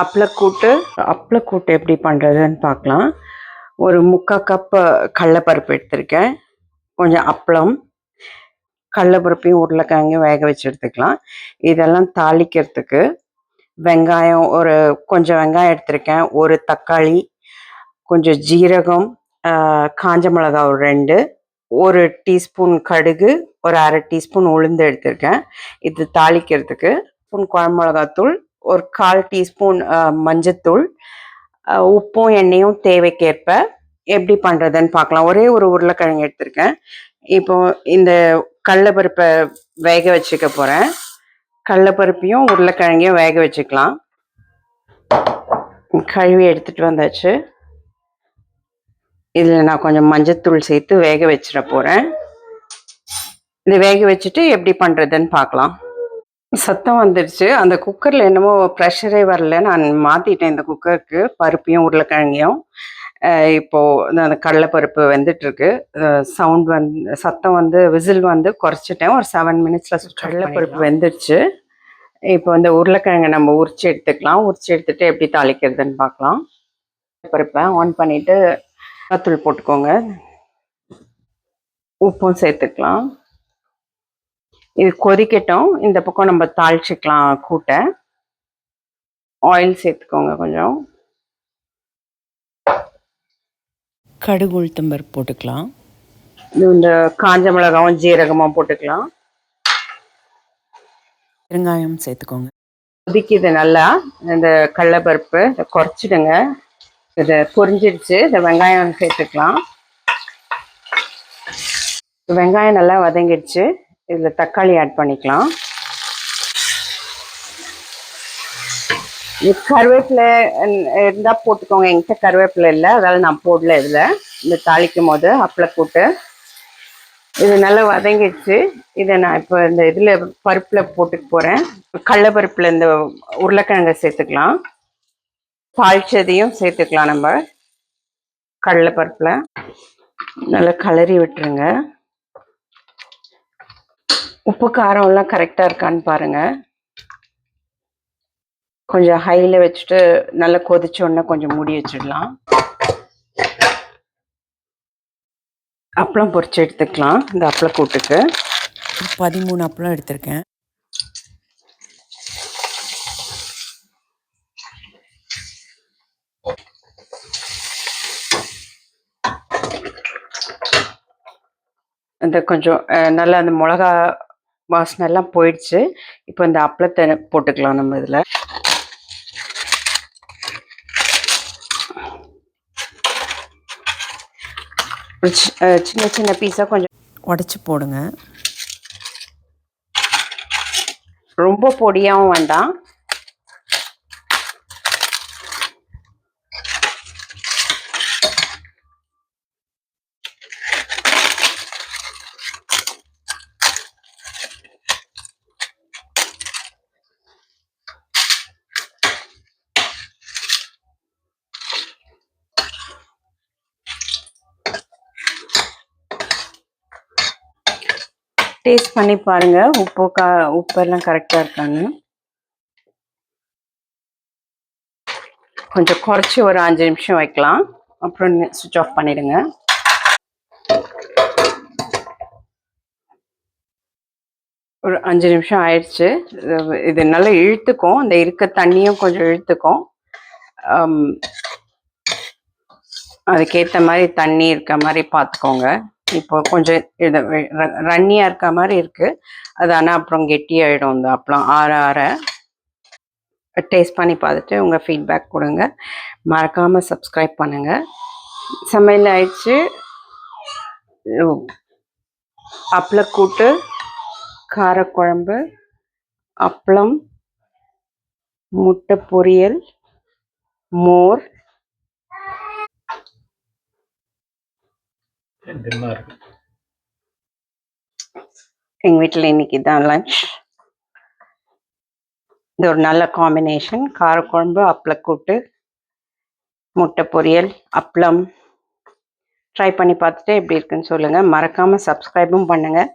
அப்பளக்கூட்டு. அப்பளக்கூட்டு எப்படி பண்ணுறதுன்னு பார்க்கலாம். ஒரு முக்கால் கப்பு கடலப்பருப்பு எடுத்திருக்கேன். கொஞ்சம் அப்பளம் கடலப்பருப்பையும் உருளைக்கிழங்கையும் வேக வச்சு எடுத்துக்கலாம். இதெல்லாம் தாளிக்கிறதுக்கு வெங்காயம் ஒரு கொஞ்சம் வெங்காயம் எடுத்திருக்கேன். ஒரு தக்காளி கொஞ்சம் ஜீரகம் காஞ்ச மிளகா ஒரு ரெண்டு ஒரு டீஸ்பூன் கடுகு ஒரு அரை டீஸ்பூன் உளுந்து எடுத்திருக்கேன். இது தாளிக்கிறதுக்கு ஸ்பூன் குழம்பு மிளகாத்தூள் ஒரு கால் டீஸ்பூன் மஞ்சத்தூள் உப்பும் எண்ணெயும் தேவைக்கேற்ப எப்படி பண்ணுறதுன்னு பார்க்கலாம் ஒரே ஒரு உருளைக்கிழங்கு எடுத்திருக்கேன். இப்போ இந்த கடலப்பருப்பை வேக வச்சுக்க போகிறேன் கடலப்பருப்பையும் உருளைக்கிழங்கையும் வேக வச்சுக்கலாம். கழுவி எடுத்துகிட்டு வந்தாச்சு. இதில் நான் கொஞ்சம் மஞ்சத்தூள் சேர்த்து வேக வச்சிட போகிறேன் இதை வேக வச்சுட்டு எப்படி பண்ணுறதுன்னு பார்க்கலாம் சத்தம் வந்துடுச்சு அந்த குக்கரில் என்னமோ ப்ரெஷரே வரல. நான் மாற்றிட்டேன் இந்த குக்கருக்கு. பருப்பையும் உருளைக்கிழங்கையும். அஹ் இப்போ இந்த அந்த கடலைப்பருப்பு வெந்துட்டு இருக்கு சவுண்ட் வந்து சத்தம் வந்து விசில் வந்து குறைச்சிட்டேன். ஒரு செவன் மினிட்ஸில் கடலைப்பருப்பு வெந்துடுச்சு இப்போ இந்த உருளைக்கிழங்கை நம்ம உரிச்சு எடுத்துக்கலாம். உரிச்சு எடுத்துட்டு எப்படி தாளிக்கிறதுன்னு பார்க்கலாம். பருப்பை ஆன் பண்ணிட்டு தூள் போட்டுக்கோங்க. உப்பும் சேர்த்துக்கலாம். இது கொதிக்கட்டும். இந்த பக்கம் நம்ம தாளிச்சுக்கலாம் கூட்டை. ஆயில் சேர்த்துக்கோங்க கொஞ்சம். கடுகு உளுத்தம்பருப்பு போட்டுக்கலாம். இந்த காஞ்ச மிளகாவும் ஜீரகமும் போட்டுக்கலாம். பெருங்காயம் சேர்த்துக்கோங்க. கொதிக்குது நல்லா. இந்த கடலைப்பருப்பு இதை குறைச்சிடுங்க. இதை பொரிஞ்சிடுச்சு இந்த வெங்காயம் சேர்த்துக்கலாம். வெங்காயம் நல்லா வதங்கிடுச்சு. இதில் தக்காளி ஆட் பண்ணிக்கலாம். கருவேப்பிலை இருந்தால் போட்டுக்கோங்க. என்கிட்ட கருவேப்பிலை இல்லை. அதால் நான் போடல இதில். இந்த தாளிக்கும் போது அப்பளை போட்டு இது நல்லா வதங்கிடுச்சு. இதை நான் இப்போ இந்த இதில் பருப்பில் போட்டுக்க போகிறேன் கடலப்பருப்பில் இந்த உருளைக்கிழங்கை சேர்த்துக்கலாம். தாளிச்சதையும் சேர்த்துக்கலாம் நம்ம. கடலைப்பருப்பில் நல்லா கலரி விட்டுருங்க. உப்பு காரம் எல்லாம் கரெக்டாக இருக்கான்னு பாருங்கள் கொஞ்சம் ஹையில் வச்சுட்டு நல்லா கொதிச்ச உடனே கொஞ்சம் மூடி வச்சிடலாம். அப்பளம் பொரிச்சு எடுத்துக்கலாம் இந்த அப்பள கூட்டுக்கு. பதிமூணு அப்பளம் எடுத்திருக்கேன். அந்த கொஞ்சம் நல்லா அந்த மிளகா வாசனை எல்லாம் போயிடுச்சு. இப்போ இந்த அப்பளத்தை போட்டுக்கலாம் நம்ம இதில். சின்ன சின்ன பீஸாக கொஞ்சம் உடச்சி போடுங்க. ரொம்ப பொடியாகவும் வேண்டாம். டேஸ்ட் பண்ணி பாருங்க. உப்பு கா உப்பெல்லாம் கரெக்டாக இருக்கான்னு. கொஞ்சம் குறைச்சி ஒரு அஞ்சு நிமிஷம் வைக்கலாம். அப்புறம் சுவிட்ச் ஆஃப் பண்ணிடுங்க. ஒரு அஞ்சு நிமிஷம் ஆயிடுச்சு. இது- நல்லா இழுத்துக்கும். இந்த இருக்க தண்ணியும் கொஞ்சம் இழுத்துக்கும். அதுக்கேற்ற மாதிரி தண்ணி இருக்க மாதிரி பார்த்துக்கோங்க. இப்போ கொஞ்சம் இது ரன்னியாக இருக்க மாதிரி இருக்குது அது ஆனால் அப்புறம் கெட்டியாகிடும் இந்த அப்பளம். ஆற ஆற. டேஸ்ட் பண்ணி பார்த்துட்டு உங்கள் ஃபீட்பேக் கொடுங்க. மறக்காமல் சப்ஸ்கிரைப் பண்ணுங்கள் சமையல் ஆயிடுச்சு. அப்பளக்கூட்டு காரக்குழம்பு அப்பளம் முட்டை பொரியல் மோர் டின்னர் எங்கள் வீட்டில் இன்னைக்கு தான் லஞ்ச் இது ஒரு நல்ல காம்பினேஷன் காரக்குழம்பு அப்பளக்கூட்டு முட்டை பொரியல் அப்பளம். ட்ரை பண்ணி பார்த்துட்டு எப்படி இருக்குன்னு சொல்லுங்கள் மறக்காமல் சப்ஸ்கிரைபும் பண்ணுங்கள்